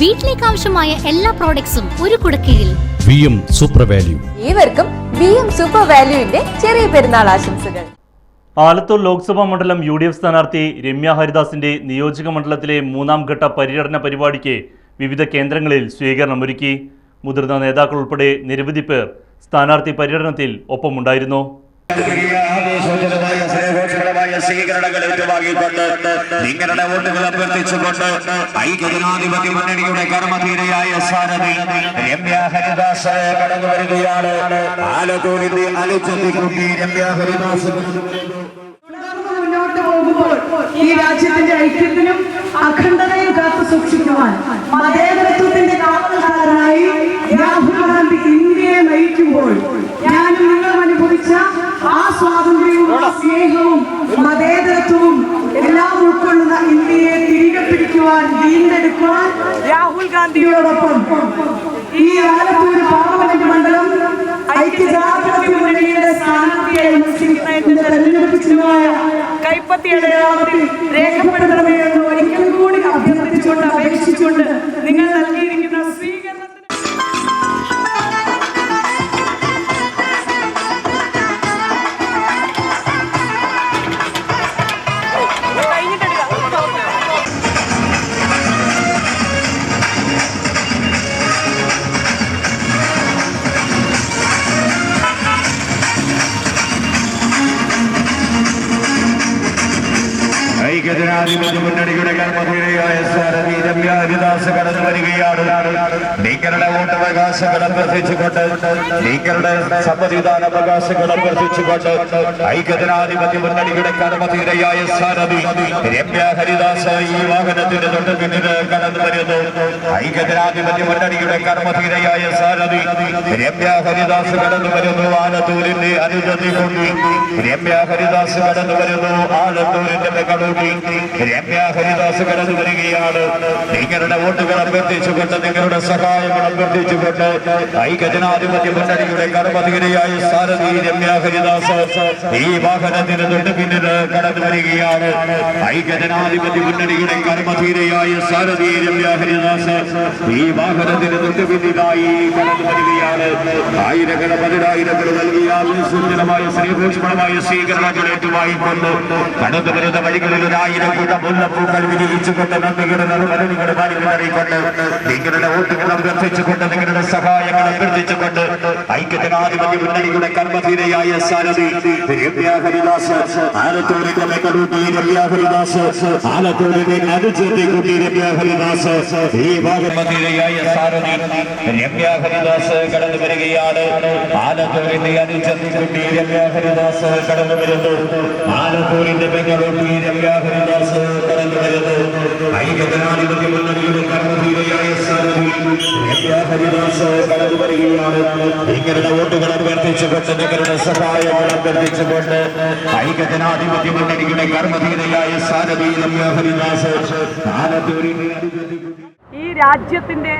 വീട്ടിലേക്ക് ആവശ്യമായ എല്ലാ പ്രോഡക്ട്സും ഒരു കുടക്കീഴിൽ. വി എം സൂപ്പർ വാല്യൂ ഏവർക്കും വി എം സൂപ്പർ വാല്യൂവിന്റെ ചെറിയ പെരുന്നാൾ ആശംസകൾ. ആലത്തൂർ ലോക്സഭാ മണ്ഡലം യു ഡി എഫ് സ്ഥാനാർത്ഥി രമ്യ ഹരിദാസിന്റെ നിയോജക മണ്ഡലത്തിലെ മൂന്നാം ഘട്ട പര്യടന പരിപാടിക്ക് വിവിധ കേന്ദ്രങ്ങളിൽ സ്വീകരണം ഒരുക്കി. മുതിർന്ന നേതാക്കൾ ഉൾപ്പെടെ നിരവധി പേർ സ്ഥാനാർത്ഥി പര്യടനത്തിൽ ഒപ്പമുണ്ടായിരുന്നു. ഏറ്റുവാങ്ങിക്കൊണ്ട് നിങ്ങളുടെ വോട്ടുകൾ അഭ്യർത്ഥിച്ചുകൊണ്ട് ഐക്യജനാധിപത്യ മുന്നണിയുടെ കർമ്മധീരയായ സാരഥി രമ്യ ഹരിദാസ് കടന്നു വരികയാണ്. മുന്നോട്ട് പോകുമ്പോൾ ഈ രാജ്യത്തിന്റെ ഐക്യത്തിനും അഖണ്ഡതയും കാത്തു സൂക്ഷിക്കുവാൻ മതേതരത്വത്തിന്റെ കാവൽക്കാരനായി രാഹുൽ ഗാന്ധി ഇന്ത്യയെ നയിക്കുമ്പോൾ ഞാനും നിങ്ങളും അനുഭവിച്ച ആ സ്വാതന്ത്ര്യവും ആ സ്നേഹവും മതേതരത്വവും എല്ലാം ഉൾക്കൊള്ളുന്ന ഇന്ത്യയെ തിരികെ പിടിക്കുവാൻ വീണ്ടെടുക്കുവാൻ രാഹുൽ ഗാന്ധിയോടൊപ്പം ഈ ആലത്തൂർ പാർലമെന്റ് മണ്ഡലം മുന്നണിയുടെ സ്ഥാനാർത്ഥിയായി തെരഞ്ഞെടുപ്പ് ചിഹ്നമായ കൈപ്പത്തി ഐക്യജനാധിപത്യ മുന്നണിയുടെ കർമ്മധീരയായ സാരഥി രമ്യ കടന്നു വരികയാണ്. നിങ്ങളുടെ വോട്ടവകാശങ്ങൾ അഭ്യർത്ഥിച്ചുകൊണ്ട് നിങ്ങളുടെ സമ്മതിദാന അവകാശങ്ങൾ അഭ്യർത്ഥിച്ചുകൊണ്ട് ഐക്യജനാധിപത്യ മുന്നണിയുടെ കർമ്മധീരയായ സാരഥി രമ്യ ഹരിദാസ് ഈ വാഹനത്തിന്റെ തൊട്ട് പിന്നിൽ കടന്നു വരുന്നു. ഐക്യജനാധിപത്യ മുന്നണിയുടെ കർമ്മധീരയായ സാരഥി രമ്യ ഹരിദാസ് കടന്നു വരുന്നു. ആലത്തൂരിന്റെ അനുജതി കൊണ്ട് രമ്യ ഹരിദാസ് കടന്നു വരുന്നു. ആലത്തൂരിന്റെ മെഗളൂട്ടി രമ്യ ഹരിദാസ് കടന്നു വരികയാണ് നിങ്ങളുടെ വോട്ടുകൾ അഭ്യർത്ഥിച്ചുകൊണ്ട് നിങ്ങളുടെ സഹായങ്ങൾ അഭ്യർത്ഥിച്ചുകൊണ്ട് ഐക്യജനാധിപത്യ മുന്നണിയുടെ കർമ്മധികരിയായ സാരഥി രമ്യ ഹരിദാസ് ഈ വാഹനത്തിന് തൊട്ട് പിന്നിൽ കടന്നു വരികയാണ്. ഐക്യജനാധിപത്യ മുന്നണിയുടെ കർമ്മധീരയായ സാരഥി രമ്യ ഹരിദാസ് ഈ വാഹനത്തിന് തൊട്ട് പിന്നിലായി കടന്നു വരികയാണ്. ആയിരക്കണ പതിനായിരങ്ങൾ നൽകിയ സുന്ദരമായ ശ്രീഭൂഷ്മണമായ സ്വീകരണങ്ങൾ ഏറ്റുവായിക്കൊണ്ട് കടന്നു വരുന്ന വഴികളിൽ ഒരായിരം കൂട്ടം മുല്ലപ്പൂക്കൾ വിരിയിച്ചുകൊണ്ട് നന്ദിയുടെ കാര്യങ്ങൾ അറിയിക്കണ്ട് നിങ്ങളുടെ വോട്ടുകൾ അഭ്യർത്ഥിച്ചുകൊണ്ട് നിങ്ങളുടെ സഹായങ്ങൾ അഭ്യർത്ഥിച്ചുകൊണ്ട് ഐക്യജനാധിപത്യ മുന്നണിയുടെ കർമ്മധീരയായ സാരഥി രമ്യ ഹരിദാസ് ആലത്തൂരിന്റെ മെക്കടൂട്ടി രമ്യ ഹരിദാസ് ആലത്തൂരിന്റെ അനുചേർത്തി കുട്ടി ഹരിദാസ് ഈ ഭാഗമധീരയായ സാരഥി രമ്യ ഹരിദാസ് കടന്നു വരികയാണ്. ആലത്തൂരിന്റെ അനുചേർത്തി കുട്ടി രമ്യ ഹരിദാസ് കടന്നു വരുന്നു. ആലത്തൂരിന്റെ മെക്കടൂട്ടി രമ്യ ഹരിദാസ് കടന്നു വരുന്നു ഐക്യജനാധിപത്യ മുന്നണിയുടെ കർമ്മധീരയായ ഹരിദാസ് കടന്നു വരികയാണ് നിങ്ങളുടെ വോട്ടുകൾ അഭ്യർത്ഥിച്ചുകൊണ്ട് നിങ്ങളുടെ സഹായങ്ങൾ അഭ്യർത്ഥിച്ചുകൊണ്ട് ഐക്യജനാധിപത്യ മുന്നണിയുടെ കർമ്മധീരയായ സാരഥി ഈ രാജ്യത്തിന്റെ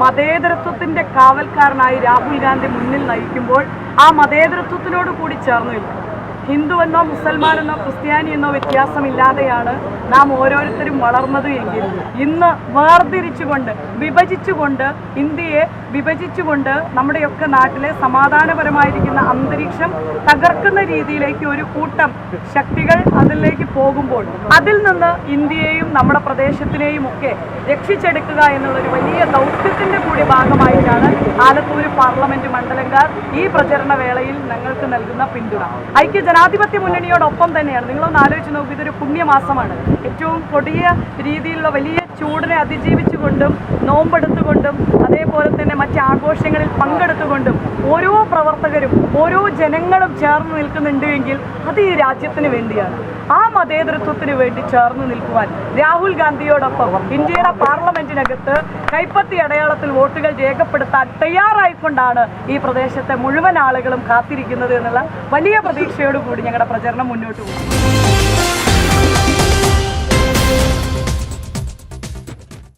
മതേതരത്വത്തിന്റെ കാവൽക്കാരനായി രാഹുൽ ഗാന്ധി മുന്നിൽ നയിക്കുമ്പോൾ ആ മതേതരത്വത്തിനോട് കൂടി ചേർന്നു നിൽക്കും ഹിന്ദുവെന്നോ മുസൽമാനെന്നോ ക്രിസ്ത്യാനിയെന്നോ വ്യത്യാസമില്ലാതെയാണ് നാം ഓരോരുത്തരും വളർന്നത് എങ്കിൽ ഇന്ന് വേർതിരിച്ചുകൊണ്ട് വിഭജിച്ചുകൊണ്ട് ഇന്ത്യയെ വിഭജിച്ചുകൊണ്ട് നമ്മുടെയൊക്കെ നാട്ടിലെ സമാധാനപരമായിരിക്കുന്ന അന്തരീക്ഷം തകർക്കുന്ന രീതിയിലേക്ക് ഒരു കൂട്ടം ശക്തികൾ അതിലേക്ക് പോകുമ്പോൾ അതിൽ നിന്ന് ഇന്ത്യയെയും നമ്മുടെ പ്രദേശത്തിനെയും ഒക്കെ രക്ഷിച്ചെടുക്കുക എന്നുള്ളൊരു വലിയ ദൗത്യത്തിന്റെ കൂടി ഭാഗമായിട്ടാണ് ആലത്തൂർ പാർലമെന്റ് മണ്ഡലക്കാർ ഈ പ്രചരണ വേളയിൽ ഞങ്ങൾക്ക് നൽകുന്ന പിന്തുണ. ഐക്യ ജനാധിപത്യ മുന്നണിയോടൊപ്പം തന്നെയാണ്. നിങ്ങളൊന്ന് ആലോചിച്ച് നോക്കൂ ഇതൊരു പുണ്യമാസമാണ്. ഏറ്റവും കൊടിയ രീതിയിലുള്ള വലിയ ചൂടിനെ അതിജീവിച്ചുകൊണ്ടും നോമ്പെടുത്തുകൊണ്ടും അതേപോലെ തന്നെ മറ്റ് ആഘോഷങ്ങളിൽ പങ്കെടുത്തുകൊണ്ടും ഓരോ പ്രവർത്തകരും ഓരോ ജനങ്ങളും ചേർന്ന് നിൽക്കുന്നുണ്ട് എങ്കിൽ അത് ഈ രാജ്യത്തിന് വേണ്ടിയാണ്. ആ മതേതൃത്വത്തിന് വേണ്ടി ചേർന്ന് നിൽക്കുവാൻ രാഹുൽ ഗാന്ധിയോടൊപ്പം ഇന്ത്യയുടെ പാർലമെന്റിനകത്ത് കൈപ്പത്തി അടയാളത്തിൽ വോട്ടുകൾ രേഖപ്പെടുത്താൻ തയ്യാറായിക്കൊണ്ടാണ് ഈ പ്രദേശത്തെ മുഴുവൻ ആളുകളും കാത്തിരിക്കുന്നത് എന്നുള്ള വലിയ പ്രതീക്ഷയോടുകൂടി ഞങ്ങളുടെ പ്രചരണം മുന്നോട്ട് പോകും